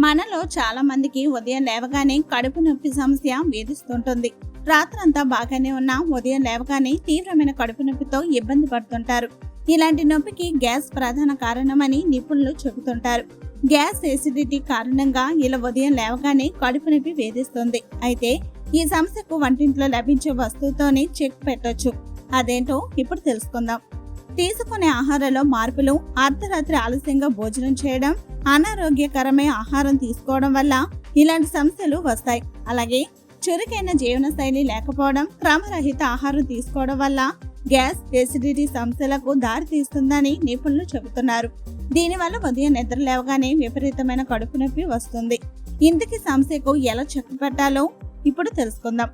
మనలో చాలా మందికి ఉదయం లేవగానే కడుపు నొప్పి సమస్య వేధిస్తుంటుంది. రాత్రంతా బాగానే ఉన్నా ఉదయం లేవగానే తీవ్రమైన కడుపు నొప్పితో ఇబ్బంది పడుతుంటారు. ఇలాంటి నొప్పికి గ్యాస్ ప్రధాన కారణమని నిపుణులు చెబుతుంటారు. గ్యాస్ ఎసిడిటీ కారణంగా ఇలా ఉదయం లేవగానే కడుపు నొప్పి వేధిస్తుంది. అయితే ఈ సమస్యకు వంటింట్లో లభించే వస్తువుతోనే చెక్ పెట్టొచ్చు. అదేంటో ఇప్పుడు తెలుసుకుందాం. తీసుకునే ఆహారంలో మార్పులు అర్ధరాత్రి ఆలస్యంగా భోజనం చేయడం అనారోగ్యకరమైన ఆహారం తీసుకోవడం వల్ల ఇలాంటి సమస్యలు వస్తాయి. అలాగే చురుకైన జీవన శైలి లేకపోవడం క్రమరహిత ఆహారం తీసుకోవడం వల్ల గ్యాస్ ఎసిడిటీ సమస్యలకు దారి తీస్తుందని నిపుణులు చెబుతున్నారు. దీనివల్ల ఉదయం నిద్ర లేవగానే విపరీతమైన కడుపు నొప్పి వస్తుంది. ఇంతకీ సమస్యకు ఎలా చెక్ పెట్టాలో ఇప్పుడు తెలుసుకుందాం.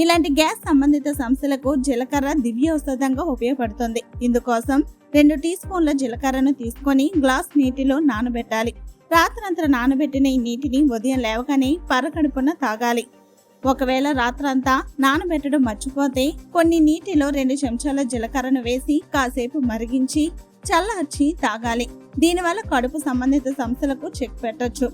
ఇలాంటి గ్యాస్ సంబంధిత సమస్యలకు జీలకర్ర దివ్య ఔషధంగా ఉపయోగపడుతుంది. ఇందుకోసం రెండు టీ స్పూన్ల జీలకర్రను తీసుకొని గ్లాస్ నీటిలో నానబెట్టాలి. రాత్రంతా నానబెట్టిన ఈ నీటిని ఉదయం లేవగానే పరకడుపున తాగాలి. ఒకవేళ రాత్రంతా నానబెట్టడం మర్చిపోతే కొన్ని నీటిలో రెండు చెంచాల జీలకర్రను వేసి కాసేపు మరిగించి చల్లార్చి తాగాలి. దీనివల్ల కడుపు సంబంధిత సమస్యలకు చెక్ పెట్టచ్చు.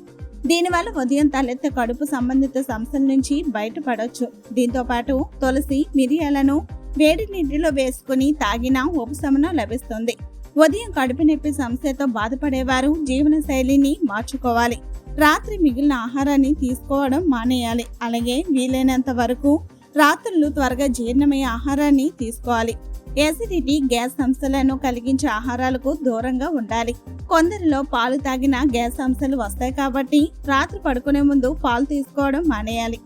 దీనివల్ల ఉదయం తలెత్తే కడుపు సంబంధిత సమస్యల నుంచి బయటపడవచ్చు దీంతో పాటు తులసి మిరియాలను వేడి నీటిలో వేసుకుని తాగినా ఉపశమనం లభిస్తుంది. ఉదయం కడుపు నొప్పి సమస్యతో బాధపడేవారు జీవన శైలిని మార్చుకోవాలి. రాత్రి మిగిలిన ఆహారాన్ని తీసుకోవడం మానేయాలి. అలాగే వీలైనంత వరకు రాత్రులు త్వరగా జీర్ణమయ్యే ఆహారాన్ని తీసుకోవాలి. ఎసిడిటీ గ్యాస్ సమస్యలను కలిగించే ఆహారాలకు దూరంగా ఉండాలి. కొందరిలో పాలు తాగిన గ్యాస్ సమస్యలు వస్తాయి కాబట్టి రాత్రి పడుకునే ముందు పాలు తీసుకోవడం మానేయాలి.